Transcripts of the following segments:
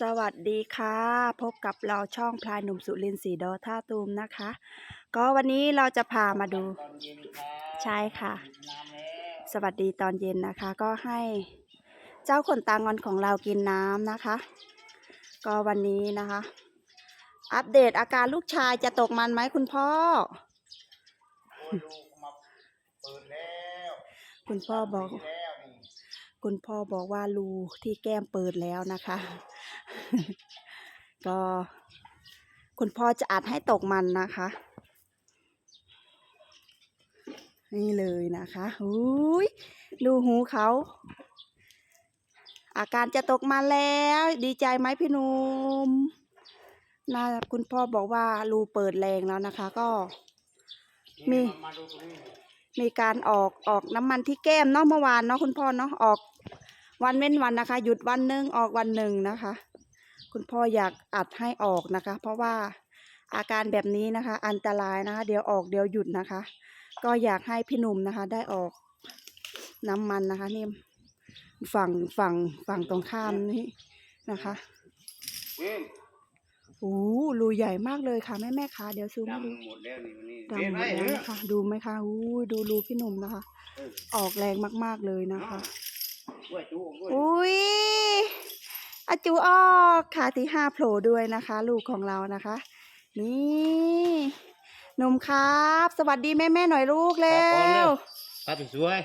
สวัสดีค่ะ พบกับเราช่องพลายหนุ่มสุรินทร์สีดอท่าตูมนะคะ ก็วันนี้เราจะพามาดูตอนเย็นครับใช่ค่ะน้ำแล้วสวัสดีตอนเย็นนะคะ ก็ให้เจ้าขนตางอนของเรากินน้ำนะคะ ก็วันนี้นะคะ อัปเดตอาการลูกชายจะตกมันไหมคุณพ่อโอ้ยลูกมาเปิดแล้วคุณพ่อบอกปีแล้วนี่ คุณพ่อบอกว่ารูที่แก้มเปิดแล้วนะคะ ก็ คุณพ่อจะอัดให้ตกมันนะคะ นี่เลยนะคะอุ้ยดูหูเขา อาการจะตกมันแล้ว ดีใจไหมพี่หนุ่มนะคุณพ่อบอกว่ารูเปิดแรงแล้วนะคะ ก็มีนี่ามาดูตรงนี้มีการออกออกน้ำมันที่แก้มเนาะเมื่อวานเนาะคุณพ่อเนาะออก วันเว้นวันนะคะ หยุดวันหนึ่งออกวันหนึ่งนะคะ คุณพ่ออยากอัดให้ออกนะคะ เพราะว่าอาการแบบนี้นะคะ อันตรายนะคะ เดี๋ยวออกเดี๋ยวหยุดนะคะ ก็อยากให้พี่หนุ่มนะคะ ได้ออกน้ำมันนะคะนี่ฝั่งฝั่งฝั่งตรงข้ามนี่นะคะเว้ยโอ้รูใหญ่มากเลยค่ะแม่แม่คะเดี๋ยวซูมให้ดูดำหมดแล้วนี่วันนี้ดำหมดแล้วนะคะดูไหมคะอู้ยดูรูพี่หนุ่มนะคะเออออกแรงมากๆเลยนะคะด้วยจูด้วย อุ้ยอาจูออกขาที่ห้าโผล่ด้วยนะคะ ลูกของเรานะคะ นี่หนุ่มครับ สวัสดีแม่แม่ๆหน่อยลูกเร็วครับสวย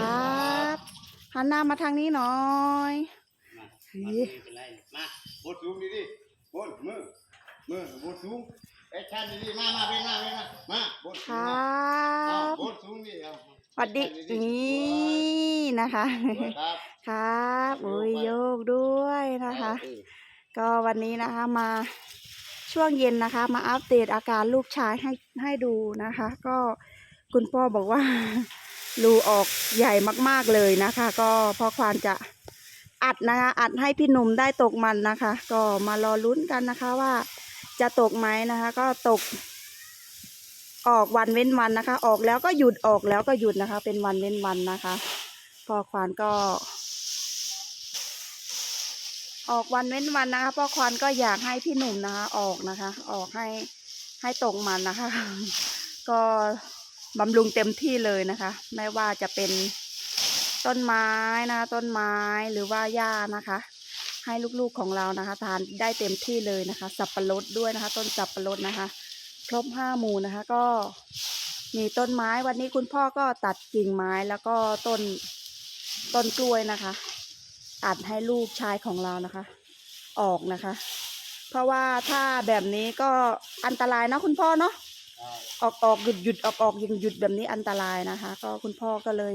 ครับหันหน้ามาทางนี้หน่อยมาเฮ้มายไม่เป็นไรมาบดสูงดีดิบดมือมือบดสูงไอ้ชันดีๆมามาเป็นมาเป็นมามาบดคสูรังมาเอาบบดสูงดิเอา สวัสดีชันี่นะคะสวยครับครับโอ้ยโยกด้วยนะคะเออก็วันนี้นะคะมาช่วงเย็นนะคะ มาอัปเดตอาการลูกชายให้ให้ดูนะคะ ก็คุณพ่อบอกว่ารูออกใหญ่มากๆเลยนะคะ ก็พ่อควานจะอัดนะคะ อัดให้พี่หนุ่มได้ตกมันนะคะ ก็มารอลุ้นกันนะคะว่าจะตกไหมนะคะ ก็ตก ออกวันเว้นวันนะคะ ออกแล้วก็หยุดออกแล้วก็หยุดนะคะ เป็นวันเว้นวันนะคะ พ่อควานก็ ออกวันเว้นวันนะคะ พ่อควานก็อยากให้พี่หนุ่มนะคะ ออกนะคะ ออกให้ให้ตกมันนะคะ ก็บำรุงเต็มที่เลยนะคะ ไม่ว่าจะเป็นต้นไม้นะต้นไม้หรือว่าหญ้านะคะ ให้ลูกๆของเรานะคะ ทานได้เต็มที่เลยนะคะ สับปะรดด้วยนะคะ ต้นสับปะรดนะคะ รบห้าหมู่นะคะ ก็มีต้นไม้วันนี้คุณพ่อก็ตัดกิ่งไม้แล้วก็ต้นต้นกล้วยนะคะอัดให้ลูกชายของเรานะคะ ออกนะคะ เพราะว่าถ้าแบบนี้ก็อันตรายเนาะคุณพ่อเนาะใช่ออกออกหยุดหยุดออกออกหยุดหยุดแบบนี้อันตรายนะคะ ก็คุณพ่อก็เลย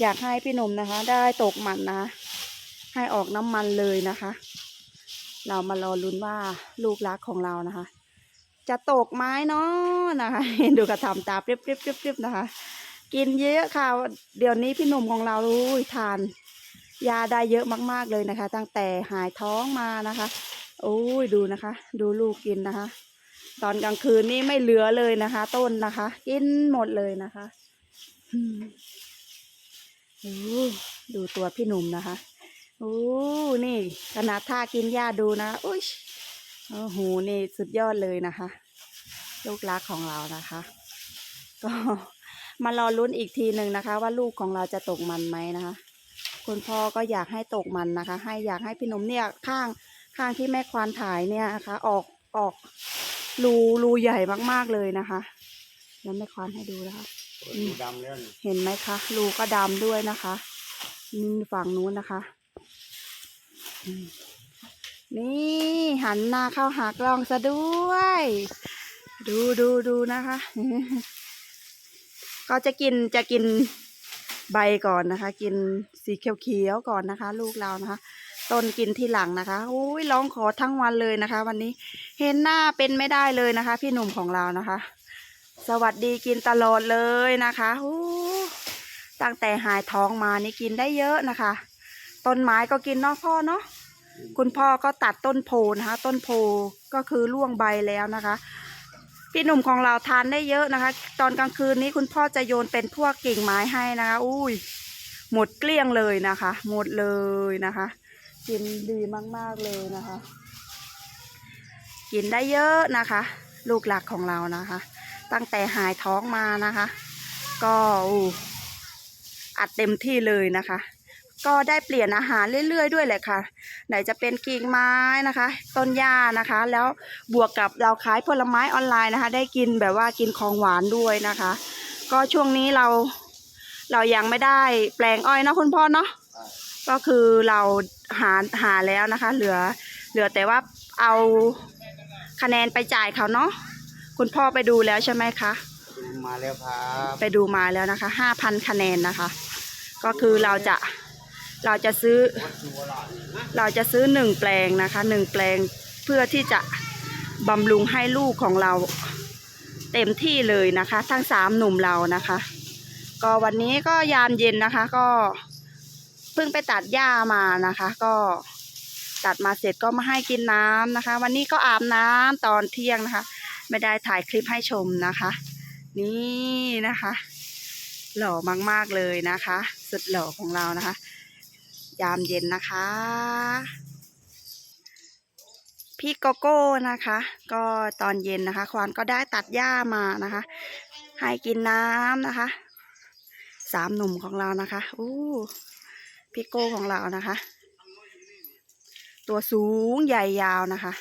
อยากให้พี่หนุ่มนะคะ ได้ตกมันนะคะให้ออกน้ำมันเลยนะคะ เรามารอลุ้นว่าลูกรักของเรานะคะ จะตกไม้เนาะนะคะดูกระทำตาเปรียบเรียบเรียบเรียบนะคะ กินเยอะค่ะ เดี๋ยวนี้พี่หนุ่มของเราอุ้ยทาน ยาได้เยอะมากๆเลยนะคะ ตั้งแต่หายท้องมานะคะโอ้ยดูนะคะ ดูลูกกินนะคะ ตอนกลางคืนนี่ไม่เหลือเลยนะคะ ต้นนะคะ กินหมดเลยนะคะโอ้ดูตัวพี่หนุ่มนะคะโอ้นี่ขนาดท่ากินหญ้าดูนะอุ้ย โอ้โหนี่สุดยอดเลยนะคะ ลูกรักของเรานะคะ ก็มารอลุ้นอีกทีหนึ่งนะคะ ว่าลูกของเราจะตกมันไหมนะคะ คุณพ่อก็อยากให้ตกมันนะคะ ให้อยากให้พี่หนุ่มเนี่ยข้างข้างที่แม่ควานถ่ายเนี่ยนะคะ ออกออกรูรูใหญ่มากๆเลยนะคะ แล้วแม่ควานให้ดูนะคะดูดำแล้วนี่เห็นไหมคะรูก็ดำด้วยนะคะนี่ฝั่งนู้นนะคะอืม นี่หันหน้าเข้าหากล้องซะด้วย ดูดูดูนะคะก็จะกินจะกินใบก่อนนะคะ กินสีเขียวๆก่อนนะคะ ลูกเรานะคะต้นกินที่หลังนะคะอุ้ยร้องขอทั้งวันเลยนะคะ วันนี้เห็นหน้าเป็นไม่ได้เลยนะคะ พี่หนุ่มของเรานะคะ สวัสดีกินตลอดเลยนะคะอู้ตั้งแต่หายท้องมานี่กินได้เยอะนะคะ ต้นไม้ก็กินเนาะพ่อเนาะ คุณพ่อก็ตัดต้นโพนะคะ ต้นโพก็คือร่วงใบแล้วนะคะพี่หนุ่มของเราทานได้เยอะนะคะ ตอนกลางคืนนี้คุณพ่อจะโยนเป็นพวกกิ่งไม้ให้นะคะ อุ้ย หมดเกลี้ยงเลยนะคะ หมดเลยนะคะ กินดีมากๆเลยนะคะ กินได้เยอะนะคะ ลูกหลักของเรานะคะ ตั้งแต่หายท้องมานะคะ ก็อัดเต็มที่เลยนะคะ ก็ได้เปลี่ยนอาหารเรื่อยๆ ด้วยแหละค่ะ ไหนจะเป็นกิ่งไม้นะคะ ต้นหญ้านะคะ แล้วบวกกับเราขายผลไม้ออนไลน์นะคะ ได้กินแบบว่ากินของหวานด้วยนะคะ ก็ช่วงนี้เราเรายังไม่ได้แปลงอ้อยเนาะคุณพ่อเนาะก็คือเราหาหาแล้วนะคะ เหลือเหลือแต่ว่าเอาคะแนนไปจ่ายเขาเนาะคุณพ่อไปดูแล้วใช่ไหมคะมาแล้วครับไปดูมาแล้วนะคะห้าพันคะแนนนะคะ ก็คือเราจะ เราจะซื้อ เราจะซื้อหนึ่งแปลงนะคะหนึ่งแปลงเพื่อที่จะบำรุงให้ลูกของเราเต็มที่เลยนะคะ ทั้งสามหนุ่มเรานะคะ ก็วันนี้ก็ยามเย็นนะคะ ก็เพิ่งไปตัดหญ้ามานะคะ ก็ตัดมาเสร็จก็มาให้กินน้ำนะคะ วันนี้ก็อาบน้ำตอนเที่ยงนะคะ ไม่ได้ถ่ายคลิปให้ชมนะคะ นี่นะคะ หล่อมากๆเลยนะคะ สุดหล่อของเรานะคะ ยามเย็นนะคะ พี่โกโก้นะคะ ก็ตอนเย็นนะคะ ควานก็ได้ตัดหญ้ามานะคะ ให้กินน้ำนะคะ สามหนุ่มของเรานะคะอู้พี่โก้ของเรานะคะ ตัวสูงใหญ่ยาวนะคะ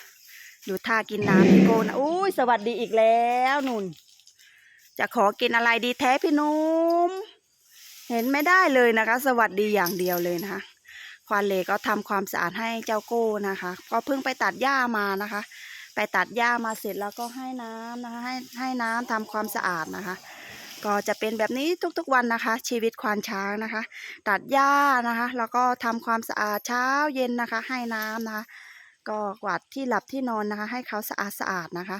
ดูท่ากินน้ำพี่โก้นะอุ้ยสวัสดีอีกแล้วนุ่น จะขอกินอะไรดีแท้พี่นุ่มเห็นไม่ได้เลยนะคะ สวัสดีอย่างเดียวเลยนะคะ ควานเลก็ทำความสะอาดให้เจ้าโก้นะคะ ก็เพิ่งไปตัดหญ้ามานะคะ ไปตัดหญ้ามาเสร็จแล้วก็ให้น้ำนะคะให้ให้น้ำทำความสะอาดนะคะ ก็จะเป็นแบบนี้ทุกๆวันนะคะ ชีวิตควานช้างนะคะ ตัดหญ้านะคะ แล้วก็ทำความสะอาดเช้าเย็นนะคะ ให้น้ำนะคะ ก็กวาดที่หลับที่นอนนะคะ ให้เขาสะอาดสะอาดนะคะ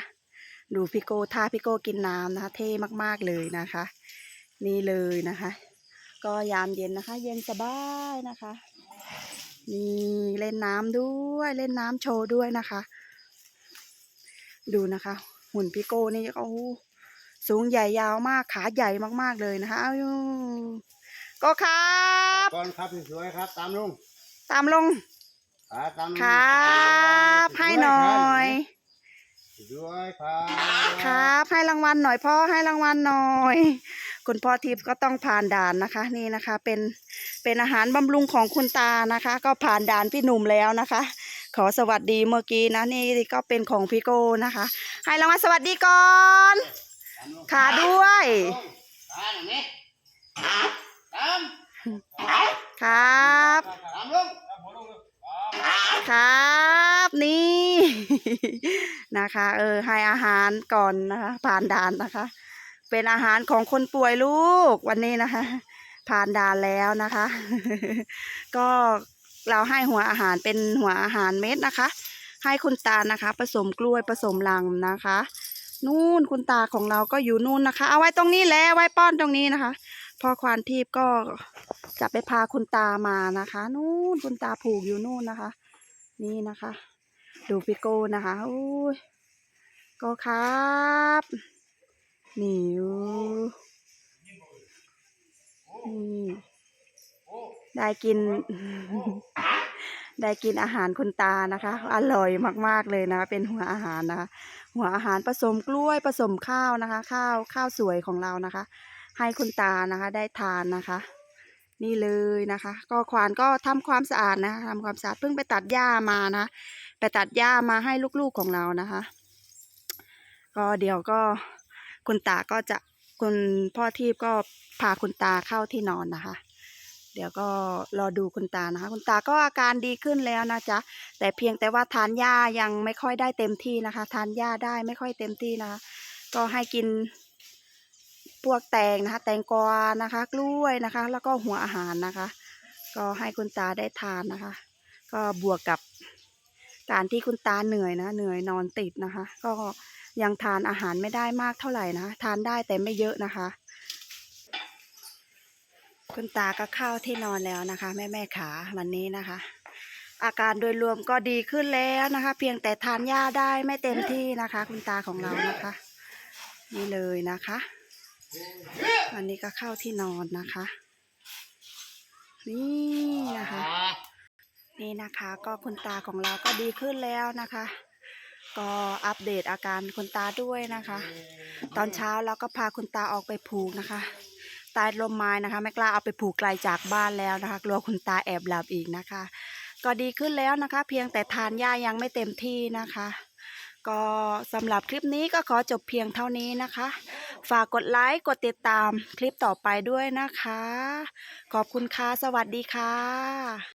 ดูพี่โก้ท่าพี่โก้กินน้ำนะคะ เท่มากๆเลยนะคะ นี่เลยนะคะ ก็ยามเย็นนะคะ เย็นสบายนะคะนี่เล่นน้ำด้วยเล่นน้ำโชว์ด้วยนะคะ ดูนะคะ หุ่นพี่โก้นี่โอ้สูงใหญ่ยาวมากขาใหญ่มากๆเลยนะคะเอาอยู่ก็ครับก่อนครับสวยๆครับ ตามลุงตามลงอ่าตามลุงครับให้หน่อยด้วยครับครับให้รางวัลหน่อยพ่อให้รางวัลหน่อย คุณพ่อทิพย์ก็ต้องผ่านด่านนะคะนี่นะคะเป็นเป็นอาหารบำรุงของคุณตานะคะ ก็ผ่านด่านพี่หนุ่มแล้วนะคะ ขอสวัสดีเมื่อกี้นะนี่ก็เป็นของพี่โก้นะคะ ให้รางวัลสวัสดีก่อนขาด้วยครับครับนี่นะคะ เออให้อาหารก่อนนะคะผ่านด่านนะคะ เป็นอาหารของคนป่วยลูกวันนี้นะคะ ผ่านด่านแล้วนะคะ ก็เราให้หัวอาหารเป็นหัวอาหารเม็ดนะคะ ให้คุณตานะคะ ผสมกล้วยผสมลังนะคะ นู่นคุณตาของเราก็อยู่นู่นนะคะ เอาไว้ตรงนี้แหล้วไว้ป้อนตรงนี้นะคะ พอควานทีพก็จะไปพาคุณตามานะคะ นู่นคุณตาผูกอยู่นู่นนะคะ นี่นะคะ ดูพี่โก้นะคะอุ้ยโก็ครับ นี่อู้นี่ได้กิน ได้กินอาหารคุณตานะคะ อร่อยมากๆเลยนะคะเป็นหัวอาหารนะคะ หัวอาหารผสมกล้วยผสมข้าวนะคะ ข้าวข้าวสวยของเรานะคะ ให้คุณตานะคะได้ทานนะคะ นี่เลยนะคะ ก็ควานก็ทำความสะอาดนะคะทำความสะอาดเพิ่งไปตัดหญ้ามานะไปตัดหญ้ามาให้ลูกๆของเรานะคะ ก็เดี๋ยวก็ คุณตาก็จะคุณพ่อทีพก็พาคุณตาเข้าที่นอนนะคะ เดี๋ยวก็รอดูคุณตานะคะ คุณตาก็อาการดีขึ้นแล้วนะจ๊ะแต่เพียงแต่ว่าทานหญ้ายังไม่ค่อยได้เต็มที่นะคะ ทานหญ้าได้ไม่ค่อยเต็มที่นะคะ ก็ให้กินพวกแตงนะคะ แตงกวานะคะ กล้วยนะคะ แล้วก็หัวอาหารนะคะ ก็ให้คุณตาได้ทานนะคะ ก็บวกกับการที่คุณตาเหนื่อยนะ เหนื่อยนอนติดนะคะ ก็ ยังทานอาหารไม่ได้มากเท่าไหร่นะ ทานได้แต่ไม่เยอะนะคะ คุณตาก็เข้าที่นอนแล้วนะคะ แม่แม่ขาวันนี้นะคะ อาการโดยรวมก็ดีขึ้นแล้วนะคะ เพียงแต่ทานยาได้ไม่เต็มที่นะคะ คุณตาของเรานะคะ นี่เลยนะคะวันนี้ก็เข้าที่นอนนะคะ นี่นะคะ นี่นะคะก็คุณตาของเราก็ดีขึ้นแล้วนะคะ ก็อัปเดตอาการคุณตาด้วยนะคะ ตอนเช้าเราก็พาคุณตาออกไปผูกนะคะใต้ร่มไม้นะคะไม่กล้าเอาไปผูกไกลจากบ้านแล้วนะคะ กลัวคุณตาแอบหลับอีกนะคะ ก็ดีขึ้นแล้วนะคะ เพียงแต่ทานยายังไม่เต็มที่นะคะ ก็สำหรับคลิปนี้ก็ขอจบเพียงเท่านี้นะคะ ฝากกดไลค์กดติดตามคลิปต่อไปด้วยนะคะ ขอบคุณค่ะสวัสดีค่ะ